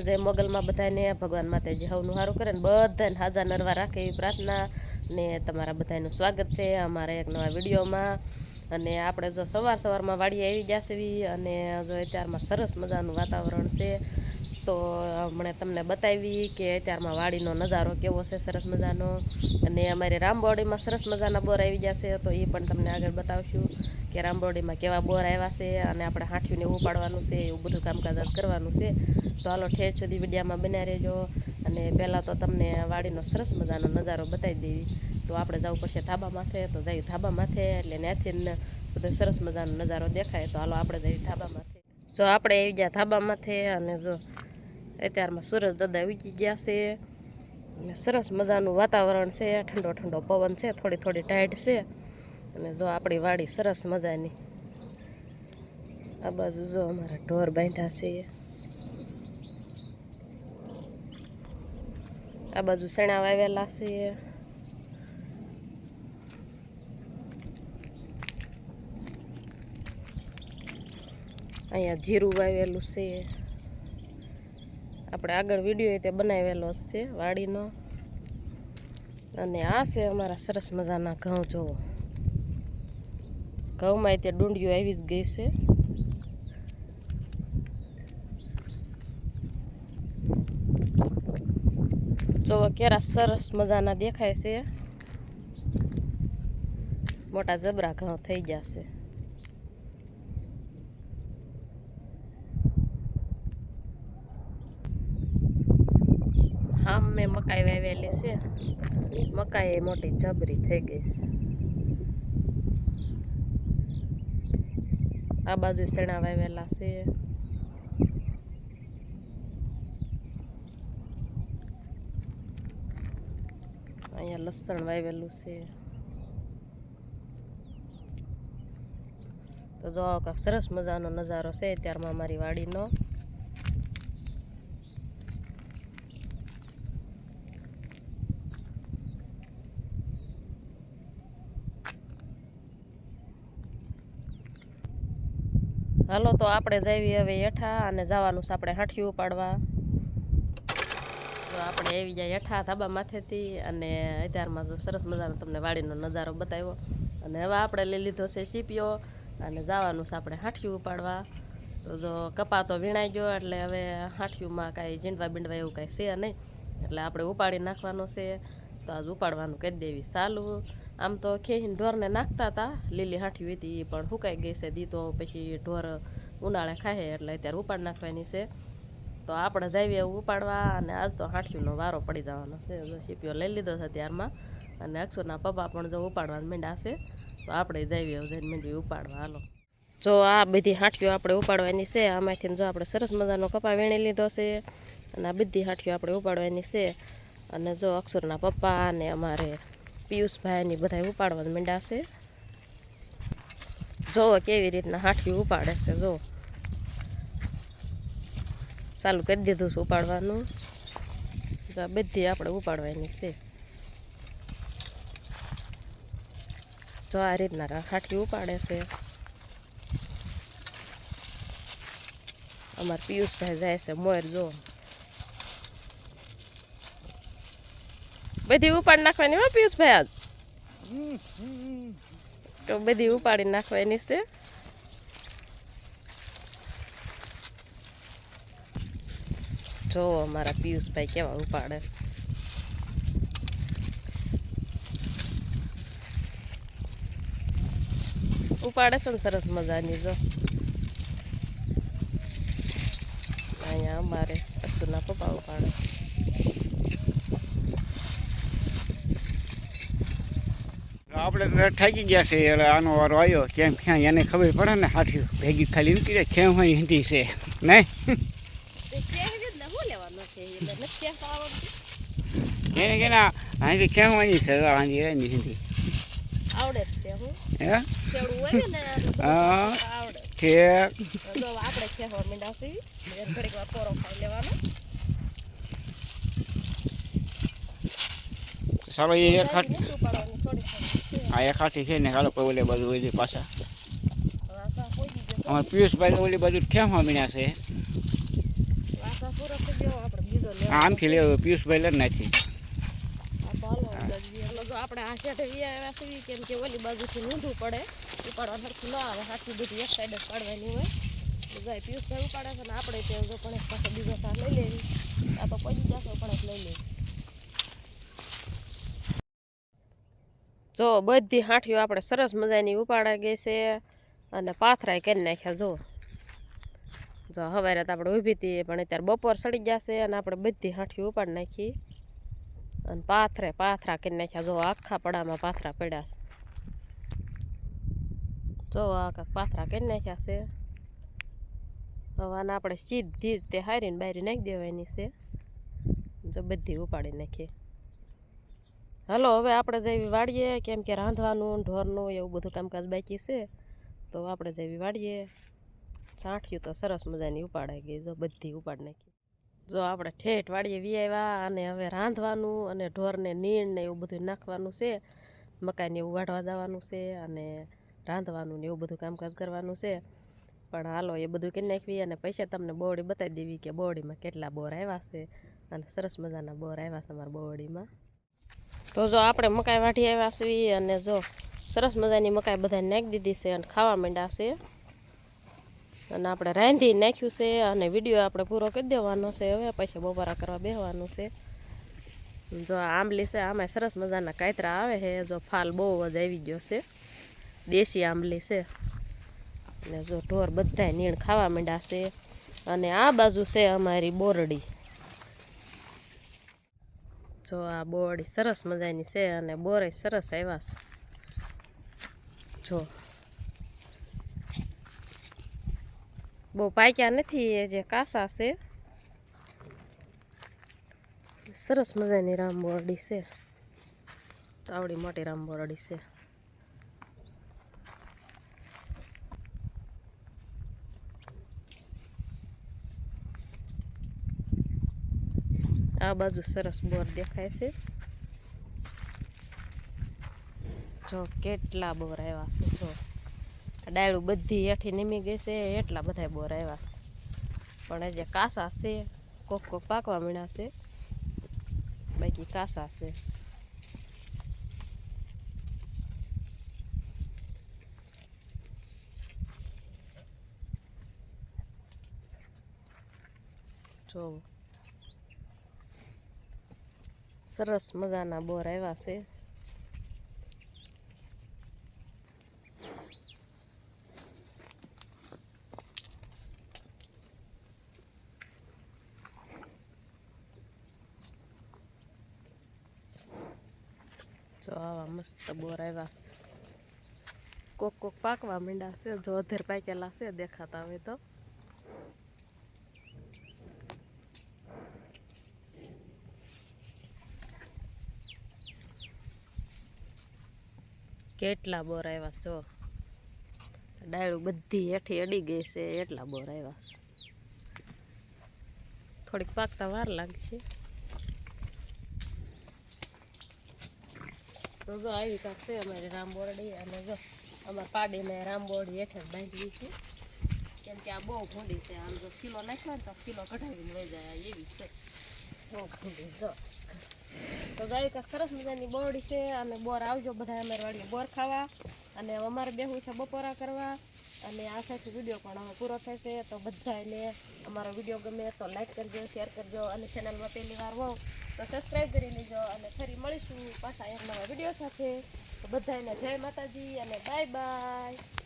મોગલમાં બધાને ભગવાન માતાજી હવનું સારું કરે ને બધાને હાજા નરવા રાખે એવી પ્રાર્થના ને તમારા બધાનું સ્વાગત છે અમારા એક નવા વિડીયોમાં. અને આપણે જો સવાર સવારમાં વાડીએ આવી જશે અને જો અત્યારમાં સરસ મજાનું વાતાવરણ છે. તો હમણાં તમને બતાવી કે અત્યારમાં વાડીનો નજારો કેવો છે, સરસ મજાનો. અને અમારે રામબોડીમાં સરસ મજાના બોર આવી જશે તો એ પણ તમને આગળ બતાવશું કે રામબોડીમાં કેવા બોર આવ્યા છે અને આપણે હાંઠીને ઉપાડવાનું છે, એવું બધું કામકાજ કરવાનું છે. તો હાલો ઠેર સુધી વિડીયામાં બન્યા રહેજો અને પહેલાં તો તમને વાડીનો સરસ મજાનો નજારો બતાવી દેવી. તો આપણે જવું પડશે ધાબા માથે, તો જઈએ ધાબા માથે એટલે ત્યાંથી બધો સરસ મજાનો નજારો દેખાય. તો હાલો આપણે જઈએ ધાબા માથે. જો આપણે આવી ગયા ધાબા માથે અને જો અત્યારમાં સૂરજ દાદા ઉગી ગયા છે. અને સરસ મજાનું વાતાવરણ છે. ઠંડો ઠંડો પવન છે. થોડી થોડી ટાઈટ છે. અને જો આપણી વાડી સરસ મજાની. આ બાજુ જો અમારા ઢોર બાંધ્યા છે. આ બાજુ સણા વાવેલા છે. અહીંયા જીરું વાવેલું છે. આપણે આગળ વીડિયો તે બનાવેલો છે વાડીનો. અને આ છે અમારા સરસ મજાના ઘઉં જોવો ઘઉંમાં તે ડુંડિયું આવી જ ગઈ છે. જોવો કેરા સરસ મજાના દેખાય છે. મોટા જબરા ઘઉં થઈ જશે મેં મકાઈ વાવેલી છે. મકાઈ મોટી જબરી થઈ ગઈ છે. આ બાજુ સણા વાવેલા છે. અહીંયા લસણ વાવેલું છે. તો જો સરસ મજાનો નજારો છે, ત્યારમાં અમારી વાડીનો. હાલો તો આપણે જઈએ હવે હેઠા અને જવાનું છે આપણે હાંઠિયું ઉપાડવા. તો આપણે આવી જાય હેઠા ધાબા માથેથી અને અત્યારમાં જો સરસ મજાનો તમને વાડીનો નજારો બતાવ્યો. અને હવે આપણે લઈ લીધો છે સીપીઓ અને જવાનું છે આપણે હાંઠિયું ઉપાડવા. તો જો કપા તો વીણાઈ ગયો એટલે હવે હાંઠિયુંમાં કાંઈ જીંડવા બીંડવા એવું કાંઈ છે નહીં. એટલે આપણે ઉપાડી નાખવાનો છે. તો આજ ઉપાડવાનું કહી દેવી. સાલું, આમ તો ખેહીને ઢોરને નાખતા હતા લીલી હાંઠી હતી પણ સુકાઈ ગઈ છે. દી પછી ઢોર ઉનાળે ખાય એટલે અત્યારે ઉપાડ નાખવાની છે. તો આપણે જઈએ ઉપાડવા અને આજ તો હાંઠીનો વારો પડી જવાનો છે. સીપીઓ લઈ લીધો છે ત્યારમાં અને અક્ષરના પપ્પા પણ જો ઉપાડવા મીંડા છે, તો આપણે જઈએ જઈને મીંડવી ઉપાડવા હાલો. જો આ બધી હાંઠીઓ આપણે ઉપાડવાની છે. આમાંથી જો આપણે સરસ મજાનો કપા વીણી લીધો છે અને આ બધી હાંઠીઓ આપણે ઉપાડવાની છે. અને જો અક્ષરના પપ્પા અને અમારે પિયુષભાઈની બધા ઉપાડવા મીંડા છે. જોવો કેવી રીતના હાંઠી ઉપાડે છે જો ચાલુ કરી દીધું છે ઉપાડવાનું. તો બધી આપણે ઉપાડવાની છે. જો આ રીતના હાંઠી ઉપાડે છે. અમારા પિયુષભાઈ જાય છે મોર જો બધી ઉપાડી નાખવાની હો પિયુષભાઈ આજ. તો બધી ઉપાડી નાખવાની છે. જો અમારા પિયુષભાઈ કેવા ઉપાડે. ઉપાડે છે ને સરસ મજાની જો. અહીંયા અમારે અક્ષુના પપ્પા ઉપાડે. આપણે થાકી ગયા છે એટલે આનો વારો આવ્યો. કેમ ક્યાં એને ખબર પડે ને હાથી ભેગી ખાલી નીકળે કેમ હોય હિન્દી છે? નહીં? એને કે ના હાથી કેમ હોય છે? હાજી રહે હિન્દી. આવડે છે હું. હે? ખેડવું હોય ને હા. આવડે ઠેક આપણે ખેવા મીંડા છે ઘડીક વાર પોરો ખાઈ લેવાનો. ચાલો એ એક હાથ આ એક હાથી છે ને ચાલો કોઈ ઓલી બાજુ ઓલી પાછા. અમારે પિયુષભાઈ ઓલી બાજુ કેમ હમીના છે? આમથી લેવું, પિયુષભાઈ લઈ નાખી આપણે આ વી આવ્યા છીએ કેમ કે ઓલી બાજુથી ઊંધું પડે ઉપાડવા સરખું ના આવે હાથથી બધી એક સાઈડ જ હોય તો જાય પિયુષભાઈ ઉપાડે છે ને આપણે ત્યાં જો પણ પાસે બીજો લઈ લેવી આ તો પડી જશે પણ લઈ લેવી જો બધી હાંઠીઓ આપણે સરસ મજાની ઉપાડા ગઈ છે અને પાથરાય કરી નાખ્યા, જો. જો હવારે તો આપણે ઊભી હતી, પણ અત્યારે બપોર સડી ગયા છે અને આપણે બધી હાંઠીઓ ઉપાડી નાખી. અને પાથરે પાથરા કરી નાખ્યા, જો આખા પડામાં પાથરા પડ્યા છે. જો આખા પાથરા કરી નાખ્યા છે. હવે આને આપણે સીધી જ તે હારીને બારી નાખી દેવાની છે. જો બધી ઉપાડી નાખીએ હાલો, હવે આપણે જેવી વાડીએ, કેમ કે રાંધવાનું, ઢોરનું એવું બધું કામકાજ બાકી છે. તો આપણે જેવી વાડીએ. છાંઠ્યું તો સરસ મજાની ઉપાડાઈ ગઈ, જો બધી ઉપાડ નાખી. જો આપણે ઠેઠ વાડીએ વી અને હવે રાંધવાનું અને ઢોરને નીણ ને એવું બધું નાખવાનું છે. મકાઈને એવું વાઢવા જવાનું છે અને રાંધવાનું ને એવું બધું કામકાજ કરવાનું છે. પણ હાલો, એ બધું કરી નાખવી અને પૈસા તમને બોવડી બતાવી દેવી કે બોવડીમાં કેટલા બોર આવ્યા છે. અને સરસ મજાના બોર આવ્યા છે અમારા બોવડીમાં તો જો આપણે મકાઈ વાઢી આવ્યા છીએ અને જો સરસ મજાની મકાઈ બધાને નાખી દીધી છે અને ખાવા માંડ્યા છે. અને આપણે રાંધી નાખ્યું છે અને વીડિયો આપણે પૂરો કરી દેવાનો છે. હવે પછી બપોરા કરવા બેસવાનું છે. જો આંબલી છે આમાં સરસ મજાના કાતરા આવે છે. જો ફાલ બહુ જ આવી ગયો છે. દેશી આંબલી છે. અને જો ઢોર બધાય નીણ ખાવા માંડ્યા છે. અને આ બાજુ છે અમારી બોરડી. જો આ બોરડી સરસ મજાની છે અને બોરે સરસ આવ્યા છે. જો. બહુ પાક્યા નથી એ જે કાસા છે. સરસ મજાની રામબોરડી છે. આવડી મોટી રામબોરડી છે. આ બાજુ સરસ બોર દેખાય છે. જો કેટલા બોર આવ્યા છે, જો. ડાયડું બધી હેઠી નીમી ગઈ છે, એટલા બધા બોર આવ્યા છે. પણ જે કાસા છે, કોક કોક પાકવા મીણા છે. બાકી કાસા છે. જો. સરસ મજાના બોર આવ્યા છે. જો આવા મસ્ત બોર આવ્યા છે. કોક કોક પાકવા માંડ્યા છે, જો અધેર પાકેલા છે, દેખાતા હોય તો. કેટલા બોર આવ્યા જો ડાળું બધી હેઠી અડી ગઈ છે, એટલા બોર આવ્યા થોડીક પાકતા વાર લાગશે. તો જો આવી કાંક છે, અમારી રામબોરડી અને જો અમારે પાડીને રામબોરડી હેઠળ બાંધવી છે. કેમ કે આ બહુ ભૂંડી છે, આમ જો કિલો નાખ્યો ને તો કિલો કઢાવીને લઈ જાય, એવી છે. બહુ ભૂંડી, જો. તો ગાય કાંક સરસ મજાની બોરડી છે અને બોર આવજો બધા અમારી વાડીએ બોર ખાવા. અને અમારે બેહું છે બપોરા કરવા. અને આ સાથે વીડિયો પણ હવે પૂરો થશે. તો બધાને અમારો વીડિયો ગમે તો લાઈક કરજો શેર કરજો અને ચેનલમાં પહેલી વાર હોવ તો સબસ્ક્રાઈબ કરી લેજો અને ફરી મળીશું પાછા એક નવા વીડિયો સાથે. તો બધાને જય માતાજી અને બાય બાય